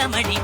தாண்டி